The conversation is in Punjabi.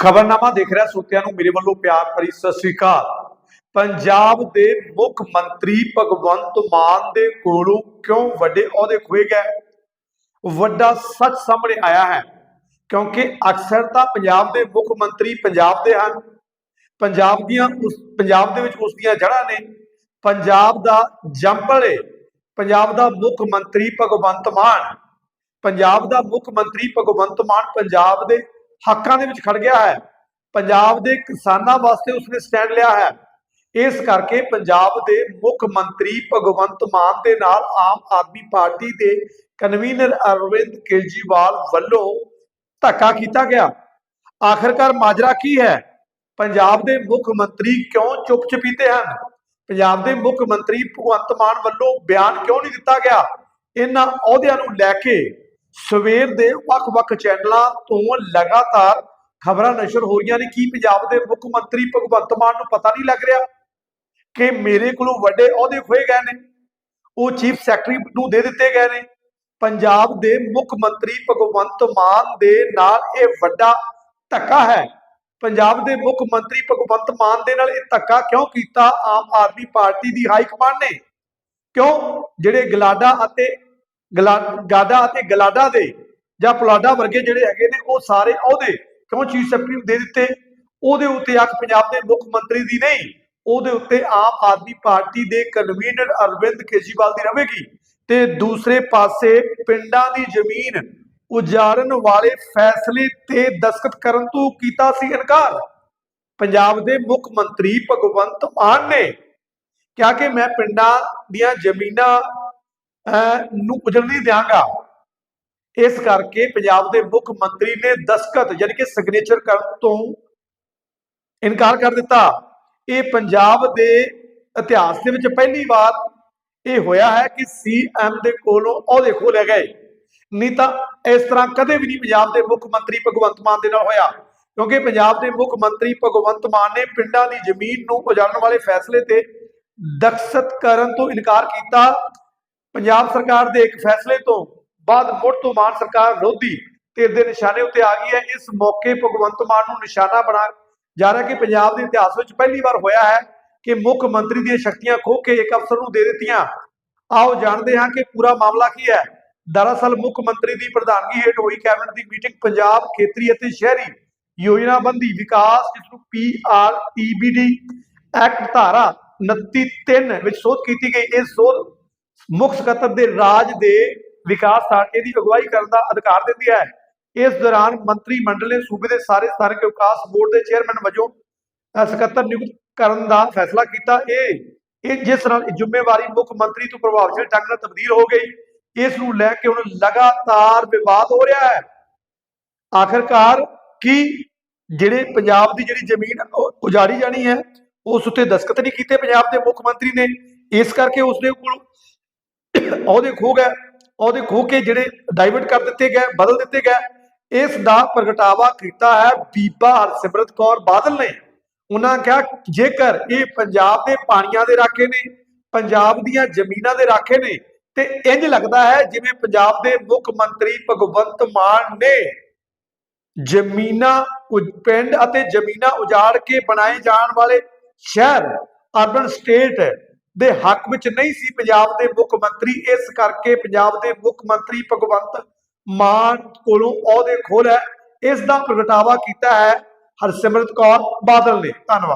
ਖਬਰਨਾਮਾ ਦੇਖ ਰਿਹਾ ਸੋਤਿਆਂ ਨੂੰ ਮੇਰੇ ਵੱਲੋਂ ਪਿਆਰ ਭਰੀ ਸਤਿ ਸ੍ਰੀ ਅਕਾਲ। ਪੰਜਾਬ ਦੇ ਮੁੱਖ ਮੰਤਰੀ ਭਗਵੰਤ ਮਾਨ ਦੇ ਕੋਲੋਂ ਕਿਉਂ ਵੱਡੇ ਅਹੁਦੇ ਖੋਏ ਗਏ? ਵੱਡਾ ਸੱਚ ਸਾਹਮਣੇ ਆਇਆ ਹੈ, ਕਿਉਂਕਿ ਅਕਸਰ ਤਾਂ ਪੰਜਾਬ ਦੇ ਮੁੱਖ ਮੰਤਰੀ ਪੰਜਾਬ ਦੇ ਹਨ। ਪੰਜਾਬ ਦੀਆਂ ਉਸ, ਪੰਜਾਬ ਦੇ ਵਿੱਚ ਉਸ ਦੀਆਂ ਜੜ੍ਹਾਂ ਨੇ। ਪੰਜਾਬ ਦਾ ਜੰਪਲ ਏ ਪੰਜਾਬ ਦਾ ਮੁੱਖ ਮੰਤਰੀ ਭਗਵੰਤ ਮਾਨ। ਪੰਜਾਬ ਦਾ ਮੁੱਖ ਮੰਤਰੀ ਭਗਵੰਤ ਮਾਨ ਪੰਜਾਬ ਦੇ ਹੱਕਾਂ ਦੇ ਵਿੱਚ ਖੜ ਗਿਆ ਹੈ। ਪੰਜਾਬ ਦੇ ਕਿਸਾਨਾਂ ਵਾਸਤੇ ਉਸਨੇ ਸਟੈਂਡ ਲਿਆ ਹੈ। ਇਸ ਕਰਕੇ ਪੰਜਾਬ ਦੇ ਮੁੱਖ ਮੰਤਰੀ ਭਗਵੰਤ ਮਾਨ ਦੇ ਨਾਲ ਆਮ ਆਦਮੀ ਪਾਰਟੀ ਦੇ ਕਨਵੀਨਰ ਅਰਵਿੰਦ ਕੇਜਰੀਵਾਲ ਵੱਲੋਂ ਧੱਕਾ ਕੀਤਾ ਗਿਆ। ਆਖਰਕਾਰ ਮਾਜਰਾ ਕੀ ਹੈ? ਪੰਜਾਬ ਦੇ ਮੁੱਖ ਮੰਤਰੀ ਕਿਉਂ ਚੁੱਪ ਚਪੀਤੇ ਹਨ? ਪੰਜਾਬ ਦੇ ਮੁੱਖ ਮੰਤਰੀ ਭਗਵੰਤ ਮਾਨ ਵੱਲੋਂ ਬਿਆਨ ਕਿਉਂ ਨਹੀਂ ਦਿੱਤਾ ਗਿਆ? ਇਹਨਾਂ ਅਹੁਦਿਆਂ ਨੂੰ ਲੈ ਕੇ ਸਵੇਰ ਦੇ ਵੱਖ-ਵੱਖ ਚੈਨਲਾਂ ਤੋਂ ਲਗਾਤਾਰ ਖਬਰਾਂ ਨਸ਼ਰ ਹੋ ਰਹੀਆਂ ਨੇ। ਕਿ ਪੰਜਾਬ ਦੇ ਮੁੱਖ ਮੰਤਰੀ ਭਗਵੰਤ ਮਾਨ ਨੂੰ ਪਤਾ ਨਹੀਂ ਲੱਗ ਰਿਹਾ ਕਿ ਮੇਰੇ ਕੋਲੋਂ ਵੱਡੇ ਅਹੁਦੇ ਖੋਏ ਗਏ ਨੇ? ਉਹ ਚੀਫ ਸੈਕਟਰੀ ਨੂੰ ਦੇ ਦਿੱਤੇ ਗਏ ਨੇ। ਪੰਜਾਬ ਦੇ ਮੁੱਖ ਮੰਤਰੀ ਭਗਵੰਤ ਮਾਨ ਦੇ ਨਾਲ ਇਹ ਵੱਡਾ ਧੱਕਾ ਹੈ। ਪੰਜਾਬ ਦੇ ਮੁੱਖ ਮੰਤਰੀ ਭਗਵੰਤ ਮਾਨ ਦੇ ਨਾਲ ਇਹ ਧੱਕਾ ਕਿਉਂ ਕੀਤਾ? ਆਮ ਆਦਮੀ ਪਾਰਟੀ ਦੀ ਹਾਈ ਕਮਾਂਡ ਨੇ। ਕਿਉਂ? ਜਿਹੜੇ ਗਲਾਡਾ ਅਤੇ ਗਲਾ- ਅਤੇ ਗਲਾਡਾ ਦੇ ਜਾਂ ਪਲਾਡਾ ਵਰਗੇ ਜਿਹੜੇ ਹੈਗੇ ਨੇ, ਉਹ ਸਾਰੇ ਅਹੁਦੇ ਕਿਉਂ ਚੀਫ ਸੈਕਟਰੀ ਨੂੰ ਦੇ ਦਿੱਤੇ? ਉਹਦੇ ਉੱਤੇ ਅੱਖ ਪੰਜਾਬ ਦੇ ਮੁੱਖ ਮੰਤਰੀ ਦੀ ਨਹੀਂ, ਉਹਦੇ ਉੱਤੇ ਆਮ ਆਦਮੀ ਪਾਰਟੀ ਦੇ ਕਨਵੀਨਰ ਅਰਵਿੰਦ ਕੇਜਰੀਵਾਲ ਦੀ ਰਹੇਗੀ ਤੇ ਦੂਸਰੇ ਪਾਸੇ ਪਿੰਡਾਂ ਦੀ ਜ਼ਮੀਨ ਉਜਾੜਨ ਵਾਲੇ ਫੈਸਲੇ ਤੇ ਦਸਖਤ ਕਰਨ ਤੋਂ ਕੀਤਾ ਸੀ ਇਨਕਾਰ। ਪੰਜਾਬ ਦੇ ਮੁੱਖ ਮੰਤਰੀ ਭਗਵੰਤ ਮਾਨ ਨੇ ਕਿਹਾ ਕਿ ਮੈਂ ਪਿੰਡਾਂ ਦੀਆਂ ਜ਼ਮੀਨਾਂ ਨੂੰ ਉਜੜਨ ਨਹੀਂ ਦਿਆਂਗਾ। ਇਸ ਕਰਕੇ ਪੰਜਾਬ ਦੇ ਮੁੱਖ ਮੰਤਰੀ ਨੇ ਦਸਖਤ ਯਾਨੀ ਕਿ ਸਿਗਨੇਚਰ ਕਰਨ ਤੋਂ ਇਨਕਾਰ ਕਰ ਦਿੱਤਾ। ਇਹ ਪੰਜਾਬ ਦੇ ਇਤਿਹਾਸ ਦੇ ਵਿੱਚ ਪਹਿਲੀ ਵਾਰ ਇਹ ਹੋਇਆ ਹੈ ਕਿ ਸੀਐਮ ਦੇ ਕੋਲੋਂ ਅਹੁਦੇ ਖੋਲੇ ਗਏ। ਨਹੀਂ ਤਾਂ ਇਸ ਤਰ੍ਹਾਂ ਕਦੇ ਵੀ ਨਹੀਂ ਪੰਜਾਬ ਦੇ ਮੁੱਖ ਮੰਤਰੀ ਭਗਵੰਤ ਮਾਨ ਦੇ ਨਾਲ ਹੋਇਆ, ਕਿਉਂਕਿ ਪੰਜਾਬ ਦੇ ਮੁੱਖ ਮੰਤਰੀ ਭਗਵੰਤ ਮਾਨ ਨੇ ਪਿੰਡਾਂ ਦੀ ਜ਼ਮੀਨ ਨੂੰ ਉਜਾੜਨ ਵਾਲੇ ਫੈਸਲੇ ਤੇ ਦਖਸਤ ਕਰਨ ਤੋਂ ਇਨਕਾਰ ਕੀਤਾ। ਪੰਜਾਬ ਸਰਕਾਰ ਦੇ ਇੱਕ ਫੈਸਲੇ ਤੋਂ ਬਾਅਦ ਮੁੜ ਤੋਂ ਮਾਨ ਸਰਕਾਰ ਵਿਰੋਧੀ ਧਿਰ ਦੇ ਨਿਸ਼ਾਨੇ ਉੱਤੇ ਆ ਗਈ ਹੈ। ਇਸ ਮੌਕੇ ਭਗਵੰਤ ਮਾਨ ਨੂੰ ਨਿਸ਼ਾਨਾ ਬਣਾ ਜਾ ਰਿਹਾ ਕਿ ਪੰਜਾਬ ਦੇ ਇਤਿਹਾਸ ਵਿੱਚ ਪਹਿਲੀ ਵਾਰ ਹੋਇਆ ਹੈ ਕਿ ਮੁੱਖ ਮੰਤਰੀ ਦੀਆਂ ਸ਼ਕਤੀਆਂ ਖੋਹ ਕੇ ਇੱਕ ਅਫਸਰ ਨੂੰ ਦੇ ਦਿੱਤੀਆਂ। ਆਓ ਜਾਣਦੇ ਹਾਂ ਕਿ ਪੂਰਾ ਮਾਮਲਾ ਕੀ ਹੈ। ਦਰਅਸਲ ਮੁੱਖ ਮੰਤਰੀ ਦੀ ਪ੍ਰਧਾਨਗੀ ਹੇਠ ਹੋਈ ਕੈਬਨਿਟ ਦੀ ਮੀਟਿੰਗ ਪੰਜਾਬ ਖੇਤਰੀ ਅਤੇ ਸ਼ਹਿਰੀ ਯੋਜਨਾਬੰਦੀ ਵਿਕਾਸ, ਜਿਸ ਨੂੰ ਪੀਆਰਟੀਬੀਡੀ ਐਕਟ ਧਾਰਾ 29 ਵਿੱਚ ਸੋਧ ਕੀਤੀ ਗਈ। ਇਸ ਸੋਧ ਮੁੱਖ ਸਕੱਤਰ ਦੇ ਰਾਜ ਦੇ ਵਿਕਾਸ ਸਾਕੇ ਦੀ ਅਗਵਾਈ ਕਰਨ ਦਾ ਅਧਿਕਾਰ ਦਿੰਦੀ ਹੈ। ਇਸ ਦੌਰਾਨ ਮੰਤਰੀ ਮੰਡਲ ਨੇ ਸੂਬੇ ਦੇ ਸਾਰੇ ਸਥਾਨਕ ਵਿਕਾਸ ਬੋਰਡ ਦੇ ਚੇਅਰਮੈਨ ਵਜੋਂ ਸਕੱਤਰ ਨਿਯੁਕਤ ਕਰਨ ਦਾ ਫੈਸਲਾ ਕੀਤਾ। ਇਹ ਇਹ ਜਿਸ ਨਾਲ ਜ਼ਿੰਮੇਵਾਰੀ ਮੁੱਖ ਮੰਤਰੀ ਤੋਂ ਪ੍ਰਭਾਵਸ਼ਾਲੀ ਢੰਗ ਨਾਲ ਤਬਦੀਲ ਹੋ ਗਈ, ਇਸ ਨੂੰ ਲੈ ਕੇ ਹੁਣ ਲਗਾਤਾਰ ਵਿਵਾਦ ਹੋ ਰਿਹਾ ਹੈ। ਆਖਰਕਾਰ ਕੀ ਜਿਹੜੇ ਪੰਜਾਬ ਦੀ ਜਿਹੜੀ ਜ਼ਮੀਨ ਉਜਾੜੀ ਜਾਣੀ ਹੈ, ਉਸ ਉੱਤੇ ਦਸਖਤ ਨਹੀਂ ਕੀਤੇ ਪੰਜਾਬ ਦੇ ਮੁੱਖ ਮੰਤਰੀ ਨੇ। ਇਸ ਕਰਕੇ ਉਸ ਦੇ ਕੋਲ ਉਹਦੇ ਖੋ ਗਏ, ਉਹਦੇ ਖੋ ਕੇ ਜਿਹੜੇ ਡਾਈਵਰਟ ਕਰ ਦਿੱਤੇ ਗਏ, ਬਦਲ ਦਿੱਤੇ ਗਏ, ਇਸ ਦਾ ਪ੍ਰਗਟਾਵਾ ਕੀਤਾ ਹੈ ਬੀਬਾ ਹਰਸਿਮਰਤ ਕੌਰ ਬਾਦਲ ਨੇ। ਉਹਨਾਂ ਕਿਹਾ, ਜੇਕਰ ਇਹ ਪੰਜਾਬ ਦੇ ਪਾਣੀਆਂ ਦੇ ਰਾਖੇ ਨੇ, ਪੰਜਾਬ ਦੀਆਂ ਜ਼ਮੀਨਾਂ ਦੇ ਰਾਖੇ ਨੇ, ਤੇ ਇੰਜ ਲੱਗਦਾ ਹੈ ਜਿਵੇਂ ਪੰਜਾਬ ਦੇ ਮੁੱਖ ਮੰਤਰੀ ਭਗਵੰਤ ਮਾਨ ਨੇ ਜ਼ਮੀਨਾਂ ਪਿੰਡ ਅਤੇ ਜ਼ਮੀਨਾਂ ਉਜਾੜ ਕੇ ਬਣਾਏ ਜਾਣ ਵਾਲੇ ਸ਼ਹਿਰ ਅਰਬਨ ਸਟੇਟ ਦੇ ਹੱਕ ਵਿੱਚ ਨਹੀਂ ਸੀ ਪੰਜਾਬ ਦੇ ਮੁੱਖ ਮੰਤਰੀ, ਇਸ ਕਰਕੇ ਪੰਜਾਬ ਦੇ ਮੁੱਖ ਮੰਤਰੀ ਭਗਵੰਤ ਮਾਨ ਕੋਲੋਂ ਅਹੁਦੇ ਖੋਲ ਹੈ ਇਸ ਦਾ ਪ੍ਰਗਟਾਵਾ ਕੀਤਾ ਹੈ ਹਰਸਿਮਰਤ ਕੌਰ ਬਾਦਲ ਨੇ। ਧੰਨਵਾਦ।